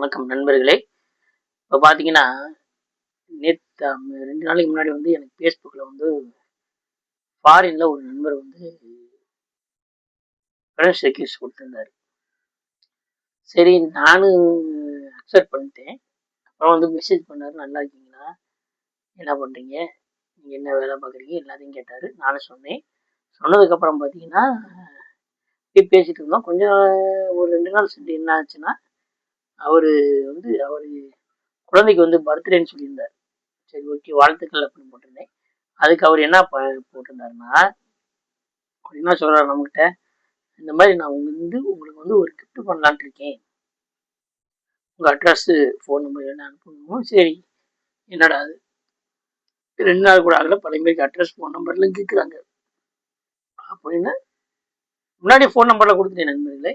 வணக்கம் நண்பர்களே. இப்போ பார்த்தீங்கன்னா நேற்று ரெண்டு நாளைக்கு முன்னாடி வந்து எனக்கு ஃபேஸ்புக்கில் வந்து ஃபாரினில் ஒரு நண்பர் வந்து ஃப்ரெண்ட்ஸ் ரெக்யூஸ் கொடுத்துருந்தாரு. சரி நானும் அக்செப்ட் பண்ணிட்டேன். அப்புறம் வந்து மெசேஜ் பண்ணார் நல்லா இருக்கீங்களா? என்ன பண்ணுறீங்க நீங்கள் என்ன வேலை பார்க்குறீங்க எல்லாத்தையும் கேட்டார். நானும் சொன்னேன். சொன்னதுக்கப்புறம் பார்த்தீங்கன்னா இப்படி பேசிட்டு இருந்தோம். கொஞ்சம் ஒரு ரெண்டு நாள் சென்று என்ன ஆச்சுன்னா அவர் வந்து அவர் குழந்தைக்கு வந்து பர்த்டேன்னு சொல்லியிருந்தார். சரி ஓகே வாழ்த்துக்கள் அப்படின்னு போட்டிருந்தேன். அதுக்கு அவர் என்ன ப போட்டிருந்தாருன்னா அவர் என்ன சொல்கிறார் நம்மகிட்ட? இந்த மாதிரி நான் வந்து உங்களுக்கு வந்து ஒரு கிஃப்ட் பண்ணலான் இருக்கேன். உங்கள் அட்ரஸ்ஸு ஃபோன் நம்பர் என்ன அனுப்பணும் சரி என்னடா அது? ரெண்டு நாள் கூட ஆகல பழைய பேருக்கு அட்ரஸ் ஃபோன் நம்பர்லாம் கேட்குறாங்க அப்படின்னு முன்னாடி ஃபோன் நம்பரில் கொடுத்துட்டேன் நண்பர்களே.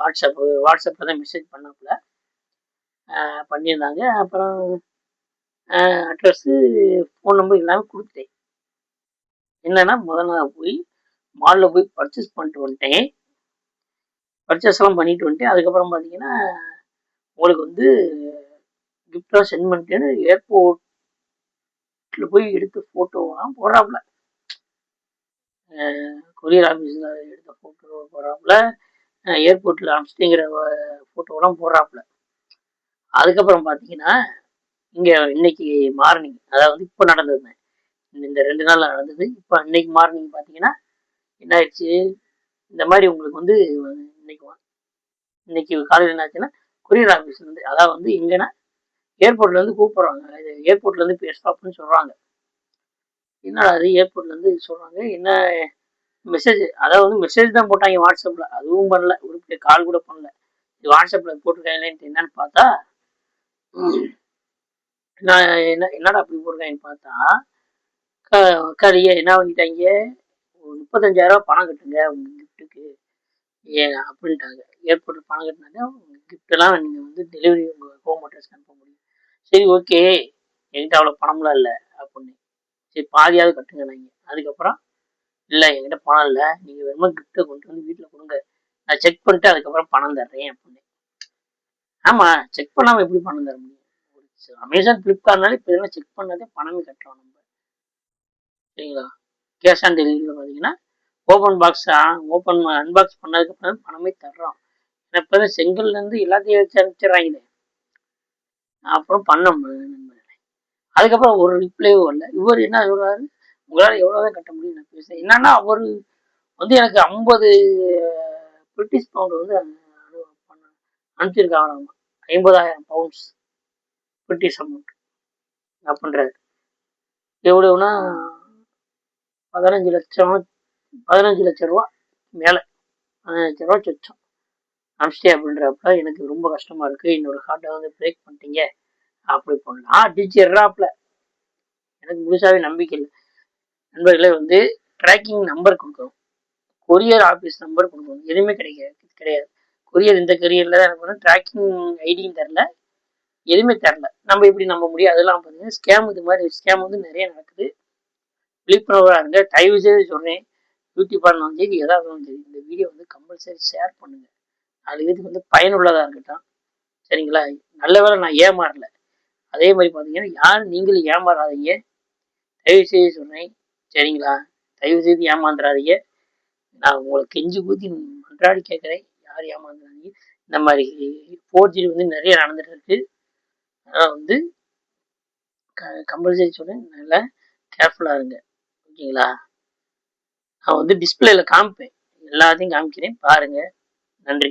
வாட்ஸ்அப்பு வாட்ஸ்அப்பில் தான் மெசேஜ் பண்ணாப்புல. பண்ணியிருந்தாங்க. அப்புறம் அட்ரஸ்ஸு ஃபோன் நம்பர் எல்லாமே கொடுத்துட்டேன். என்னென்னா முதல் நாள் போய் மாலில் போய் பர்ச்சேஸ் பண்ணிட்டு வந்துட்டேன். பர்ச்சேஸ்லாம் பண்ணிட்டு வந்துட்டேன். அதுக்கப்புறம் பார்த்தீங்கன்னா உங்களுக்கு வந்து கிஃப்டாக சென்ட் பண்ணிட்டேன்னு ஏர்போர்ட்டில் போய் எடுத்த ஃபோட்டோலாம் போடுறாப்புல கொரியர் ஆஃபீஸில் எடுத்த ஃபோட்டோ போடுறாப்புல ஏர்போர்ட்டில் அனுப்பிச்சிட்டிங்கிற ஃபோட்டோலாம் போடுறாப்புல அதுக்கப்புறம் பார்த்தீங்கன்னா இங்கே இன்னைக்கு மார்னிங் அதாவது இப்போ நடந்ததுங்க. இந்த ரெண்டு நாள் நடந்தது. இப்போ இன்னைக்கு மார்னிங் பார்த்தீங்கன்னா என்ன ஆயிடுச்சு? இந்த மாதிரி உங்களுக்கு வந்து இன்னைக்கு இன்னைக்கு காலையில் என்ன ஆச்சுன்னா கொரியர் ஆஃபீஸ்லேருந்து அதாவது வந்து எங்கன்னா ஏர்போர்ட்லேருந்து கூப்பிட்றாங்க. இது ஏர்போர்ட்லேருந்து பேசுகிறாப்புன்னு சொல்கிறாங்க என்னடா அது ஏர்போர்ட்லேருந்து சொல்கிறாங்க என்ன மெசேஜ் அதாவது வந்து மெசேஜ் தான் போட்டாங்க வாட்ஸ்அப்பில் அதுவும் பண்ணல. ஒரு கால் கூட பண்ணல. வாட்ஸ்அப்பில் போட்டிருக்காங்களேன்ட்டு என்னன்னு பார்த்தா நான் என்ன என்னடா அப்படி போடுறேன்னு பார்த்தா கறிய என்ன பண்ணிட்டாங்க முப்பத்தஞ்சாயிரம் பணம் கட்டுங்க உங்க கிஃப்ட்டுக்கு ஏ அப்படின்ட்டாங்க. ஏர்போர்ட்டில் பணம் கட்டினாங்க உங்க கிஃப்டெல்லாம் நீங்கள் வந்து டெலிவரி உங்கள் ஹோம் அட்ரஸ்க்கு அனுப்ப முடியும். சரி ஓகே என்கிட்ட அவ்வளோ பணம்லாம் இல்லை அப்படின்னு. சரி பாதியாவது கட்டுங்க நீங்கள் அதுக்கப்புறம் இல்லை என்கிட்ட பணம் இல்லை நீங்கள் வெறும கிஃப்ட்டை கொண்டு வந்து வீட்டில் கொடுங்க. நான் செக் பண்ணிட்டு அதுக்கப்புறம் பணம் தர்றேன் அப்படின்னு. ஆமாம் செக் பண்ணாமல் எப்படி பணம் தர முடியும்? அமேசான் ஃப்ளிப்கார்ட்னாலே இப்போ இதெல்லாம் செக் பண்ணாதே பணமே கட்டுறோம் நம்ம. சரிங்களா? கேஷ் ஆன் டெலிவரியில் பார்த்தீங்கன்னா ஓப்பன் பாக்ஸ் ஓப்பன் அன்பாக்ஸ் பண்ணதுக்கப்புறம் பணமே தர்றோம். ஏன்னா இப்போ தான் செங்கல்லேருந்து எல்லாத்தையும் வச்சு அனுப்பிச்சிடுறாங்களே. அப்புறம் பண்ண முடியாது அதுக்கப்புறம் ஒரு ரிப்ளையும் இல்லை இவர் என்ன சொல்கிறாரு உங்களால் எவ்வளோதான் கட்ட முடியும் நான் பேசுகிறேன் என்னன்னா அவர் வந்து எனக்கு ஐம்பது பிரிட்டிஷ் பவுண்ட் வந்து அனுப்பிச்சிருக்காங்க ஐம்பதாயிரம் பவுண்ட்ஸ் பிரிட்டிஷ் அமௌண்ட் அப்படின்றாரு எவ்வளவுனா பதினஞ்சு லட்சம் பதினஞ்சு லட்ச ரூபா மேலே. பதினஞ்சு லட்ச ரூபா சொச்சம். அனுப்பிச்சிட்டே அப்படின்றப்ப எனக்கு ரொம்ப கஷ்டமா இருக்கு. என்னோட ஹார்ட்டை வந்து பிரேக் பண்ணிட்டீங்க. அப்படி பண்ணலாம். அடிச்சு எனக்கு முழுசாவே நம்பிக்கை இல்லை. நண்பர்களே வந்து ட்ராக்கிங் நம்பர் கொடுக்கணும். கொரியர் ஆஃபீஸ் நம்பர் கொடுக்கணும். எதுவுமே கிடைக்காது கிடையாது. கொரியர் இந்த கொரியரில் தான் எனக்கு ட்ராக்கிங் ஐடியும் தெரில எதுவுமே தெரில நம்ம எப்படி நம்ப முடியும்? அதெல்லாம் பார்த்தீங்கன்னா ஸ்கேம் இது மாதிரி ஸ்கேம் வந்து நிறைய நடக்குது. விழிப்புணர்வாக இருங்க. தயவு செய்து சொல்கிறேன் யூடியூப் இருந்தாலும் சரி எதாவது இருந்தாலும் சரி இந்த வீடியோ வந்து கம்பல்சரி ஷேர் பண்ணுங்கள் நாலு பேருக்கு வந்து பயனுள்ளதாக இருக்கட்டும். சரிங்களா? நல்ல வேலை நான் ஏமாறல. அதே மாதிரி பார்த்தீங்கன்னா யார் நீங்களும் ஏமாறாதீங்க. தயவு செய்து சொன்னேன். சரிங்களா? தயவு செய்து ஏமாந்துடாதீங்க நான் உங்களை கெஞ்சி ஊற்றி மன்றாடி கேட்குறேன் யார் ஏமாந்துறாங்க? இந்த மாதிரி ஃபோர்ஜரி வந்து நிறைய நடந்துட்டு இருக்கு அதனால் வந்து க கம்பல்சரி சொல்கிறேன் நல்லா கேர்ஃபுல்லாக இருங்க. ஓகேங்களா? நான் வந்து டிஸ்பிளேல காமிப்பேன். எல்லாத்தையும் காமிக்கிறேன். பாருங்கள் நன்றி.